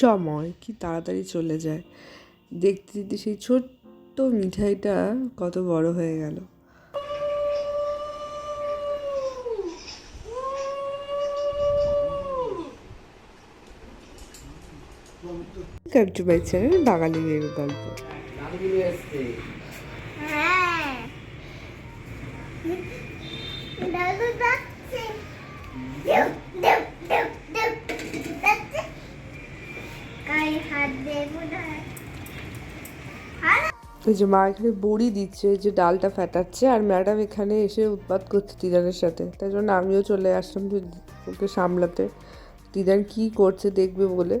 সময় কি তাড়াতাড়ি চলে যায়। দেখতে দেখতে সেই ছোট্ট মিঠাইটা কত বড় হয়ে গেল। Welcome to my channel Bengali মেয়ের গল্প যাচ্ছে দেউ দেউ দেউ দেউ যাচ্ছে গায়ে হাত দেবো না এই যে মা এখানে বড়ি দিচ্ছে, যে ডালটা ফেটাচ্ছে, আর ম্যাডাম এখানে এসে উৎপাত করছে দিদানের সাথে। তাই জন্য আমিও চলে আসলাম ওকে সামলাতে। দিদান কি করছে দেখবে বলে।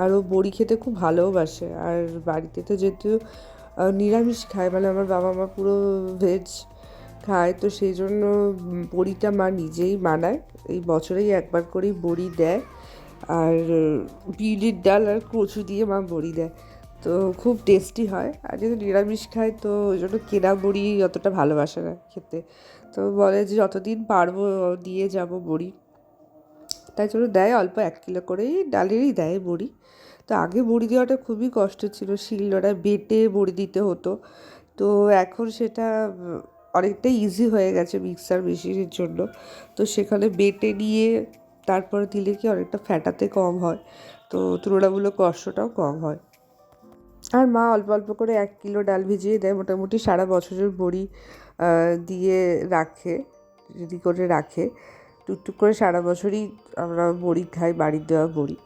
আর ও বড়ি খেতে খুব ভালোবাসে আর বাড়িতে তো যেহেতু নিরামিষ খায় মানে আমার বাবা মা পুরো ভেজ খায়, তো সেই জন্য বড়িটা মা নিজেই বানায়। এই বছরেই একবার করেই বড়ি দেয়। আর, বিউলির ডাল আর কচু দিয়ে মা বড়ি দেয়। তো খুব টেস্টি হয়। আর যেহেতু নিরামিষ খায় তো ওই জন্য কেনা বড়ি অতটা ভালোবাসে না খেতে। তো বলে যে যতদিন পারব দিয়ে যাব বড়ি তাই জন্য দেয় অল্প এক কিলো করেই, ডালেরই দেয় বড়ি তো আগে বড়ি দেওয়াটা খুবই কষ্ট ছিল শিলনোড়ায় বেটে বড়ি দিতে হতো। তো এখন সেটা অনেকটা ইজি হয়ে গেছে মিক্সার মেশিনের জন্য। তো সেখানে বেটে নিয়ে তারপরে দিলে কি অনেকটা ফ্যাটাতে কম হয়। তো তুলনামূলক কষ্টটাও কম হয়। আর মা অল্প অল্প করে এক কিলো ডাল ভিজিয়ে দেয় মোটামুটি সারা বছরের বড়ি দিয়ে রাখে রেডি করে রাখে। টুকটুক করে সারা বছরই আমরা বড়ি খাই বাড়ির দেওয়া বড়ি।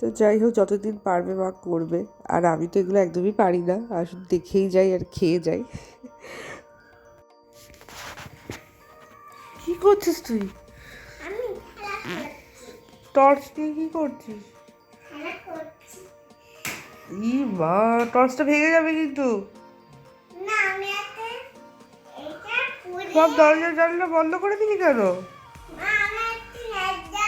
তো যাই হোক যতদিন পারবে মা করবে। আর আমি তো এগুলো একদমই পারি না আর শুধু দেখেই যাই আর খেয়ে যাই। কি করছিস তুই? টর্চ দিয়ে কি করছিস? করছি। ই মা টর্চটা ভেঙে যাবে কিন্তু। সব দরজা জানলা বন্ধ করে দিলি কেন? মা আমি একটু লজ্জা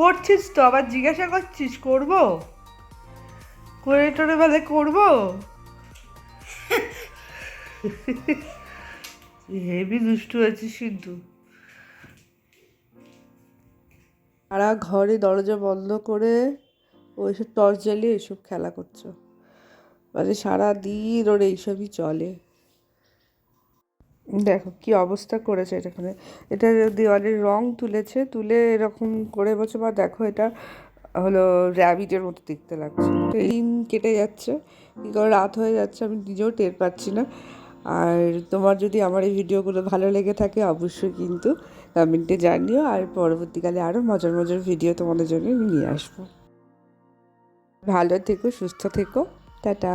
করছিস তো? আবার জিজ্ঞাসা করছিস, করব? করে টোরে বেলা করব? হেভি দুষ্টু আছিস কিন্তু। সারা ঘরে দরজা বন্ধ করে ওইসব টর্চ জ্বালিয়ে এইসব খেলা করছ। মানে সারা দিন ওর এইসবই চলে। দেখো কি অবস্থা করেছে এটাখানে এটা দেওয়ালের রং তুলেছে, তুলে এরকম করে বলছে বা দেখো এটা হলো র্যাবিটের মতো দেখতে লাগছে। দিন কেটে যাচ্ছে, কী করে রাত হয়ে যাচ্ছে আমি নিজেও টের পাচ্ছি না। আর তোমার যদি আমার এই ভিডিওগুলো ভালো লেগে থাকে অবশ্যই কিন্তু কমেন্টে জানিও, আর পরবর্তীকালে আরও মজার মজার ভিডিও তোমাদের জন্য নিয়ে আসব। ভালো থেকো, সুস্থ থেকো, টাটা।